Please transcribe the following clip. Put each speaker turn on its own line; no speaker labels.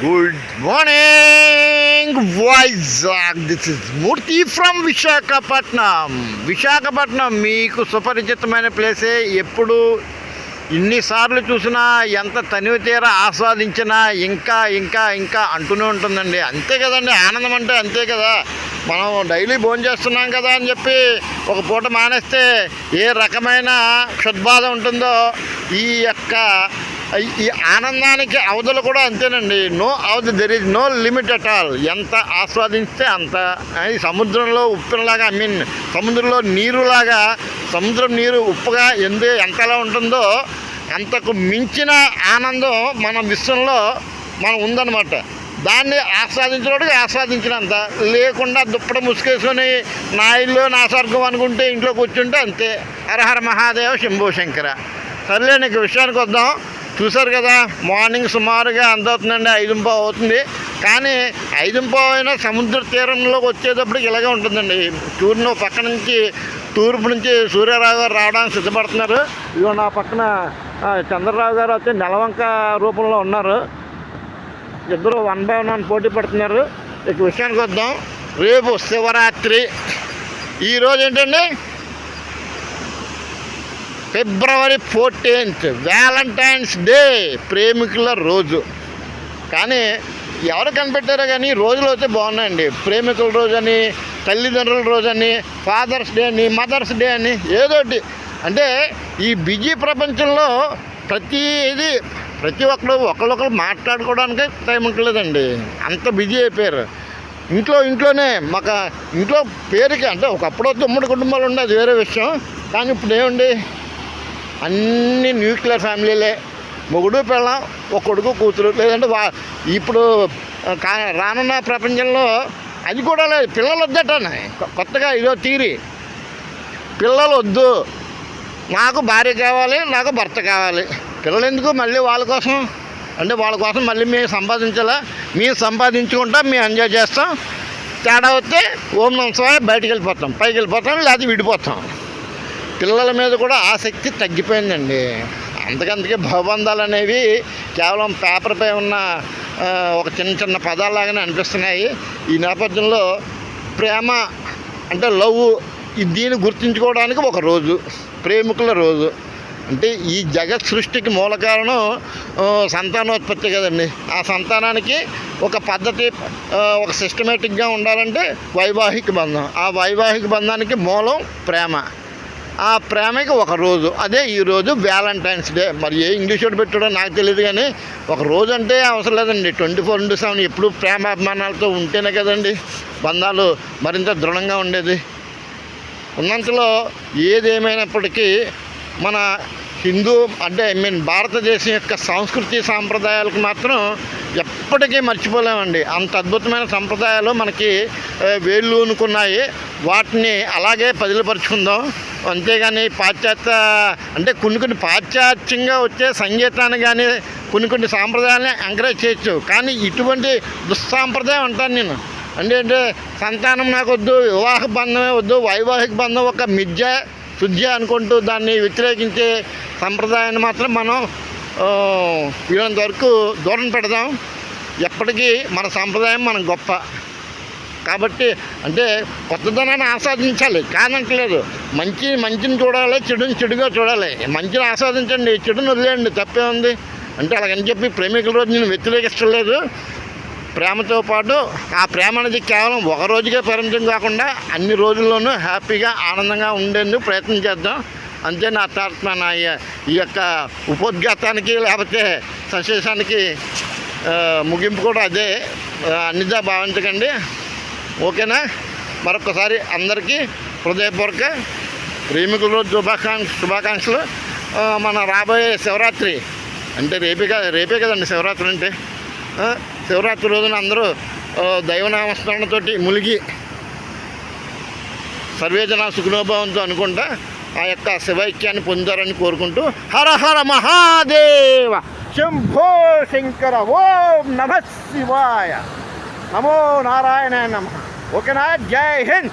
Good morning Vizag this is Murthy from Visakhapatnam Visakhapatnam మీకు సుపరిచితమైన ప్లేసే ఎప్పుడు ఇన్నిసార్లు చూసినా ఎంత తనివి తీర ఆస్వాదించినా ఇంకా ఇంకా ఇంకా అంటూనే ఉంటుందండి. అంతే కదండి ఆనందం అంటే అంతే కదా. మనం డైలీ భోజనం చేస్తున్నాం కదా అని చెప్పి ఒక పూట మానేస్తే ఏ రకమైన క్షుద్బాధ ఉంటుందో ఈ యొక్క ఈ- ఆనందానికి అవధులు కూడా అంతేనండి. No Awadhi there is no limit at all ఎంత ఆస్వాదిస్తే అంత. అది సముద్రంలో ఉప్పులాగా ఐ మీన్ సముద్రంలో నీరులాగా సముద్రం నీరు ఉప్పుగా ఎందు ఎంతలా ఉంటుందో అంతకు మించిన ఆనందం మన విశ్వంలో మనం ఉందన్నమాట. దాన్ని ఆస్వాదించడానికి ఆస్వాదించినంత. లేకుండా దుప్పట ముసుకేసుకొని నా ఇల్లు నా స్వర్గం అనుకుంటే ఇంట్లో కూర్చుంటే అంతే. హరహర మహాదేవ శంభో శంకర. సర్లే నీకు విషయానికి వద్దాం. చూసారు కదా మార్నింగ్ సుమారుగా ఎంత అవుతుందండి అవుతుంది. కానీ ఐదు అయినా సముద్ర తీరంలోకి వచ్చేటప్పటికి ఇలాగే ఉంటుందండి. తూర్పు పక్క నుంచి తూర్పు నుంచి సూర్యరావు గారు రావడానికి సిద్ధపడుతున్నారు. ఇదిగో నా పక్కన చంద్రరావు గారు వచ్చి నెలవంక రూపంలో ఉన్నారు. ఇద్దరు వన్ బై వన్ పోటీ పడుతున్నారు. ఇక విషయానికి వద్దాం. రేపు శివరాత్రి. ఈరోజు ఏంటండి? ఫిబ్రవరి ఫోర్టీన్త్ వ్యాలంటైన్స్ డే ప్రేమికుల రోజు. కానీ ఎవరు కనిపెట్టారో కానీ రోజులు అయితే బాగున్నాయండి. ప్రేమికుల రోజు అని తల్లిదండ్రుల రోజు అని ఫాదర్స్ డే అని మదర్స్ డే అని ఏదోటి అంటే ఈ బిజీ ప్రపంచంలో ప్రతిది ప్రతి ఒక్కరు ఒకళ్ళొకరు మాట్లాడుకోవడానికి టైం ఉండలేదండి. అంత బిజీ అయిపోయారు. ఇంట్లో ఇంట్లోనే మాకు ఇంట్లో పేరుకి అంటే ఒకప్పుడు ఉమ్మడి కుటుంబాలు ఉండే అది వేరే విషయం. కానీ ఇప్పుడు ఏముంది? అన్ని న్యూక్లియర్ ఫ్యామిలీలే మొగుడు పిల్ల ఒక కొడుకు కూతురు. లేదంటే వా ఇప్పుడు కా- రానున్న ప్రపంచంలో అది కూడా లేదు. పిల్లలు వద్దటనే కొత్తగా ఇదో తీరి పిల్లలు వద్దు. నాకు భార్య కావాలి నాకు భర్త కావాలి. పిల్లలు ఎందుకు మళ్ళీ వాళ్ళ కోసం? అంటే వాళ్ళ కోసం మళ్ళీ మేము సంపాదించాలా? మేము సంపాదించుకుంటాం మేము ఎంజాయ్ చేస్తాం. తేడా వస్తే ఓం నమస్వామి బయటకు వెళ్ళిపోతాం. పైకి వెళ్ళిపోతాం లేకపోతే విడిపోతాం. పిల్లల మీద కూడా ఆసక్తి తగ్గిపోయిందండి. అంతకంతకే భవబంధాలు అనేవి కేవలం పేపర్పై ఉన్న ఒక చిన్న చిన్న పదాలాగానే అనిపిస్తున్నాయి. ఈ నేపథ్యంలో ప్రేమ అంటే లవ్ దీన్ని గుర్తించుకోవడానికి ఒక రోజు ప్రేమికుల రోజు. అంటే ఈ జగత్ సృష్టికి మూల కారణం సంతానోత్పత్తి కదండి. ఆ సంతానానికి ఒక పద్ధతి ఒక సిస్టమేటిక్గా ఉండాలంటే వైవాహిక బంధం. ఆ వైవాహిక బంధానికి మూలం ప్రేమ. ఆ ప్రేమకి ఒక రోజు అదే ఈరోజు వ్యాలంటైన్స్ డే మరి ఏ ఇంగ్లీష్ వాడు పెట్టాడో నాకు తెలియదు కానీ ఒక రోజు అంటే అవసరం లేదండి. ట్వంటీ ఫోర్ ఇంటూ సెవెన్ ఎప్పుడు ప్రేమ అభిమానాలతో ఉంటేనే కదండి బంధాలు మరింత దృఢంగా ఉండేది. ఉన్నంతలో ఏదేమైనప్పటికీ మన హిందూ అంటే ఐ మీన్ భారతదేశం యొక్క సంస్కృతి సాంప్రదాయాలకు మాత్రం ఎప్పటికీ మర్చిపోలేమండి. అంత అద్భుతమైన సంప్రదాయాలు మనకి వేళ్ళు అనుకున్నాయి వాటిని అలాగే పదిలపరుచుకుందాం. అంతేగాని పాశ్చాత్య అంటే కొన్ని కొన్ని పాశ్చాత్యంగా వచ్చే సంగీతాన్ని కానీ కొన్ని కొన్ని సాంప్రదాయాలని ఎంకరేజ్ చేయొచ్చు. కానీ ఇటువంటి దుస్సాంప్రదాయం అంటాను నేను. అంటే అంటే సంతానం నాకు వద్దు వివాహ బంధమే వద్దు వైవాహిక బంధం ఒక మిథ్య శుద్ధి అనుకుంటూ దాన్ని వ్యతిరేకించే సంప్రదాయాన్ని మాత్రం మనం వీళ్ళంత వరకు దూరం పెడదాం. ఎప్పటికీ మన సంప్రదాయం మనం గొప్ప. కాబట్టి అంటే కొత్తదనాన్ని ఆస్వాదించాలి. కాదంటలేదు. మంచి మంచిని చూడాలి చెడుని చెడుగా చూడాలి. మంచిని ఆస్వాదించండి చెడుని వదిలేయండి తప్పే ఉంది. అంటే అలాగని చెప్పి ప్రేమికుల రోజు నేను వ్యతిరేకిస్తలేదు ప్రేమతో పాటు ఆ ప్రేమ అనేది కేవలం ఒక రోజుకే పరిమితం కాకుండా అన్ని రోజుల్లోనూ హ్యాపీగా ఆనందంగా ఉండేందుకు ప్రయత్నం చేద్దాం. అంతే నా తాత్మ నా ఈ- యొక్క ఉపోద్ఘాతానికి లేకపోతే సంశేషానికి ముగింపు కూడా అదే. అన్నిదా భావించకండి. ఓకేనా? మరొకసారి అందరికీ హృదయపూర్వక రేమికుల రోజు శుభాకాంక్ష శుభాకాంక్షలు. మన రాబోయే శివరాత్రి అంటే రేపే కదా రేపే కదండి శివరాత్రి అంటే. శివరాత్రి రోజున అందరూ దైవనామస్మరణతోటి ములిగి సర్వేజన సుఖనోభావంతో అనుకుంటా ఆ యొక్క శివైక్యాన్ని పొందారని కోరుకుంటూ హర హర మహాదేవ శంభో శంకర ఓం నమ శివాయ. నమో నారాయణ నమ. ఓకేనా జై హింద్!